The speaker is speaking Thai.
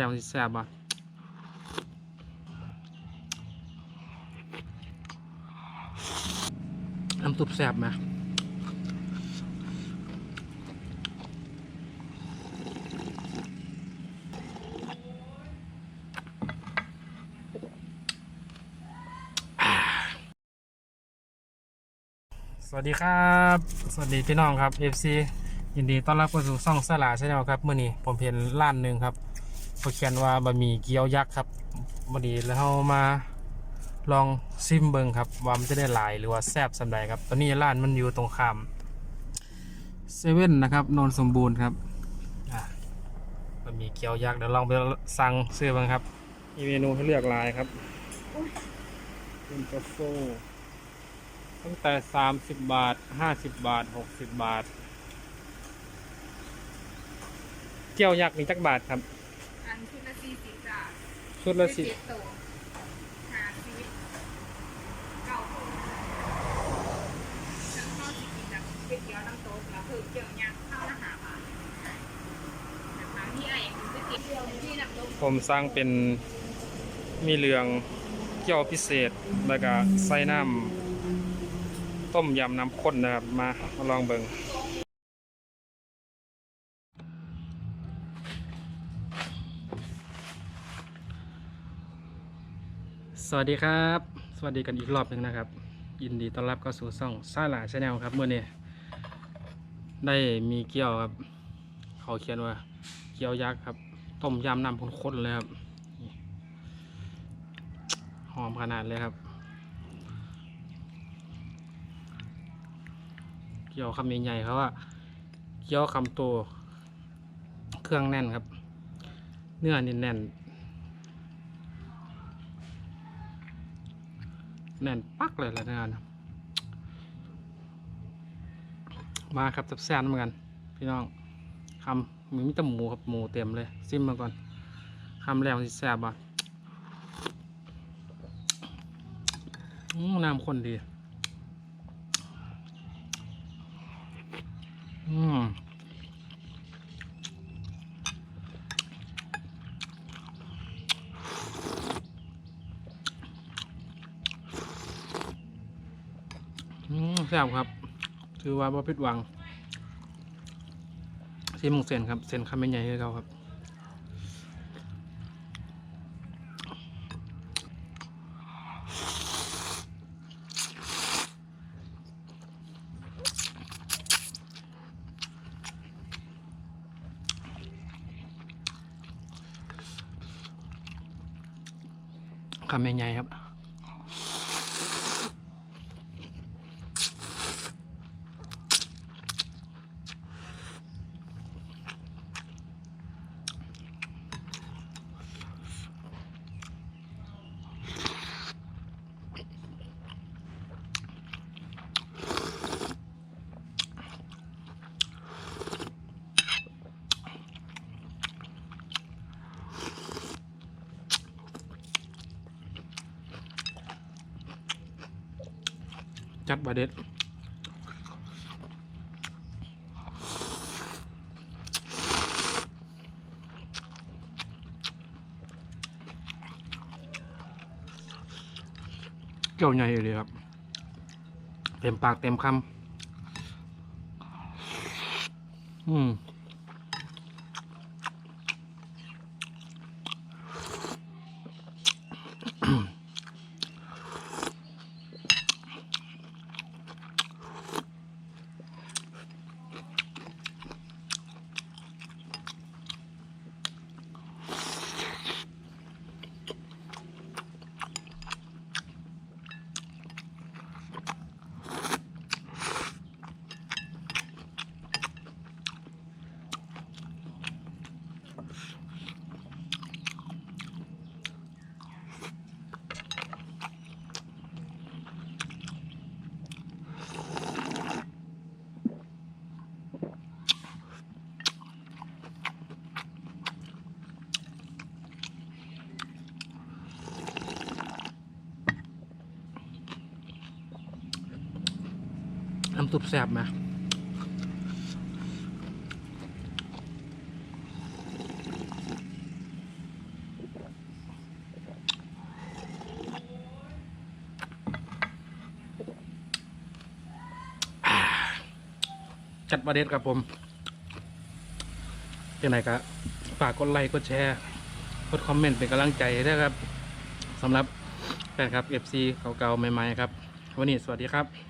แล้วสิแซ่บบ่น้ำซุปแซ่บไหมสวัสดีครับ สวัสดีพี่น้องครับ FC ยินดีต้อนรับเข้าสู่ช่องสลาชาแนลครับเมื่อนี้ผมเห็นร้านหนึ่งครับ เขาเขียนว่าบะหมี่เกี๊ยวยักษ์ครับวันนี้แล้วเรามาลองซิมเบิงครับว่ามันจะได้หลายหรือว่าแซบสำใดครับตอนนี้ร้านมันอยู่ตรงข้ามเซเว่นนะครับนนสมบูรณ์ครับบะหมี่เกี๊ยวยักษ์เดี๋ยวลองไปสั่งซื้อบ้างครับ มีเมนูให้เลือกหลายครับเป็นกาโฟตั้งแต่ 30 บาท 50 บาท 60 บาท เกี๊ยวยักษ์มีจักบาทครับ สี่สิบจ้ะชุดละสิเจ็ดตัวหาชีวิตเก่าคนจะเข้าสิกินแบบก๋วยเตี๋ยวน้ำต๊ะแล้วคือเกี่ยวยักษ์ข้าละหาบาทนะคะที่ไอ้คุณจะกินเดียวที่น้ำต๊ะผมสร้างเป็นมีเหลืองเกี๊ยวพิเศษแล้วก็ใส่น้ำต้มยำน้ำข้นนะครับ มามาลองเบิง สวัสดีครับ สวัสดีกันอีกรอบหนึ่งนะครับ ยินดีต้อนรับเข้าสู่ช่องซาลาชาแนลครับเมื่อนี้ได้มีเกี๊ยวครับ เขาเขียนว่า เกี๊ยวยักษ์ครับ ต้มยำน้ำข้นๆเลยครับหอมขนาดเลยครับ เกี๊ยวคำใหญ่ๆเขาว่าเกี๊ยวคำโตเครื่องแน่นครับ เนื้อนี่แน่น แน่นปักเลยละเนื้อนะมาครับแซ่บๆเหมือนกันพี่น้องคำมีมิตรหมูครับหมูเต็มเลย ซิมมาก่อนคำแรกมันสิแซ่บอะน้ำข้นดี อืมอืม แซ่บครับ ถือว่าบ่ผิดหวังซีมงเซนครับเซนคำใหญ่ให้เราครับคำใหญ่ๆครับ จัดบาเด็ดเกี่ยวใหญ่เลยครับ เต็มปากเต็มคำอืม น้ำซุปแซ่บไหมจัดประเด็นครับผมยังไงครับฝากกดไลค์กดแชร์กดคอมเมนต์เป็นกำลังใจด้วยครับสำหรับแฟนครับ FC เก่าๆใหม่ๆครับ วันนี้สวัสดีครับ